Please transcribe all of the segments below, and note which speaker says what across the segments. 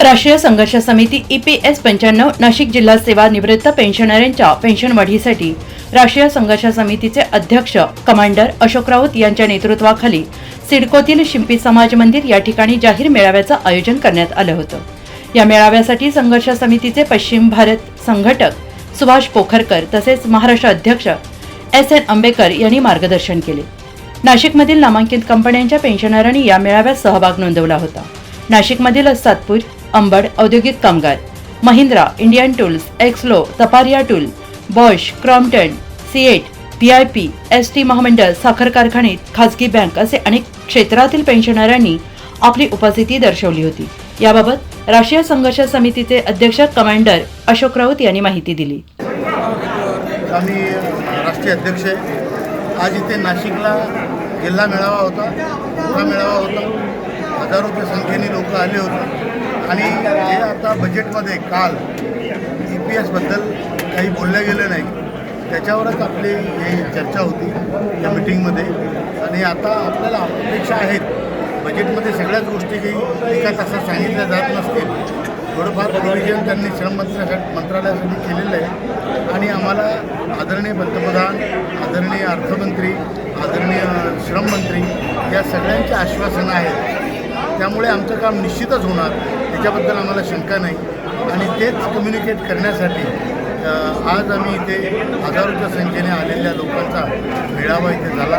Speaker 1: राष्ट्रीय संघर्ष समिती ई पी एस पंच्याण्णव नाशिक जिल्हा सेवा निवृत्त पेन्शनरांच्या पेन्शन वाढीसाठी राष्ट्रीय संघर्ष समितीचे अध्यक्ष कमांडर अशोक राऊत यांच्या नेतृत्वाखाली सिडकोतील शिंपी समाज मंदिर या ठिकाणी जाहीर मेळाव्याचं आयोजन करण्यात आलं होतं. या मेळाव्यासाठी संघर्ष समितीचे पश्चिम भारत संघटक सुभाष पोखरकर तसेच महाराष्ट्र अध्यक्ष एस एन आंबेकर यांनी मार्गदर्शन केले. नाशिकमधील नामांकित कंपन्यांच्या पेन्शनरांनी या मेळाव्यात सहभाग नोंदवला होता. नाशिकमधील सातपूर अंबड औद्योगिक कामगार Mahindra Indian tools एक्सलो Taparia tool Bosch Crompton CEAT V I P S T महामंडळ साखर कारखाने खाजगी बँक असे अनेक क्षेत्रातील पेन्शनरांनी आपली उपस्थिती दर्शवली होती. याबाबत राष्ट्रीय संघर्ष समितीचे अध्यक्ष कमांडर अशोक राऊत यांनी माहिती दिली.
Speaker 2: आम्ही राष्ट्रीय अध्यक्ष आज इथे नाशिकला जिल्हा मेळावा होता. मेळावा होता. हजारोच्या संख्येने लोक आले होते. आणि जे आता बजेटमध्ये काल ई पी एसबद्दल काही बोललं गेलं नाही त्याच्यावरच आपली हे चर्चा होती या मिटिंगमध्ये आणि आता आपल्याला अपेक्षा आहेत बजेटमध्ये सगळ्याच गोष्टी काही एका तासात सांगितल्या जात नसतील. थोडंफार प्रोव्हिजन त्यांनी श्रम मंत्र्यासाठी मंत्रालयासाठी केलेलं आहे. आणि आम्हाला आदरणीय पंतप्रधान आदरणीय अर्थमंत्री आदरणीय श्रममंत्री या सगळ्यांची आश्वासनं आहेत त्यामुळे आमचं काम निश्चितच होणार. त्याच्याबद्दल आम्हाला शंका नाही. आणि तेच कम्युनिकेट करण्यासाठी आज आम्ही इथे हजारोच्या संख्येने आलेल्या लोकांचा मेळावा इथे झाला.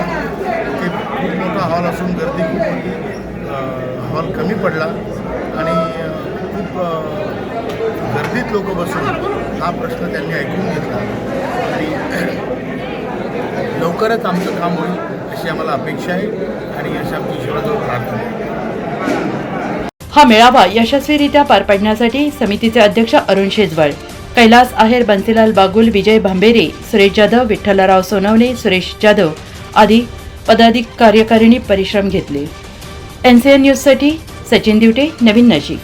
Speaker 2: ते खूप मोठा हॉल असून गर्दी खूप होती हॉल कमी पडला. आणि खूप गर्दीत लोक बसून हा प्रश्न त्यांनी ऐकून घेतला. आणि लवकरच आमचं काम होईल अशी आम्हाला अपेक्षा आहे. आणि अशी आमची ईश्वराजवळ प्रार्थना आहे.
Speaker 1: हा मेळावा यशस्वीरित्या पार पाडण्यासाठी समितीचे अध्यक्ष अरुण शेजवळ कैलास आहेर बन्सीलाल बागुल विजय भांबेरे सुरेश जाधव विठ्ठलराव सोनवणे सुरेश जाधव आदी पदाधिक कार्यकारिणी परिश्रम घेतले. एन सी एन न्यूजसाठी सचिन दिवटे नवीन नाशिक